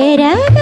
ചേരാ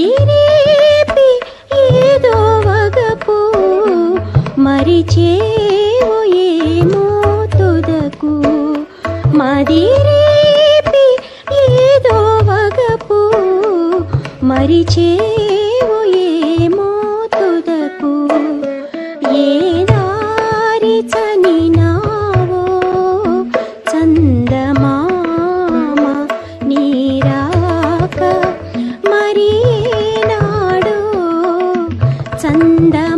కదిరేపి ఏదో వగపు మరిచేవు ఏమో తుదకు. మదిరేపి ఏదో వగపు మరిచే 真的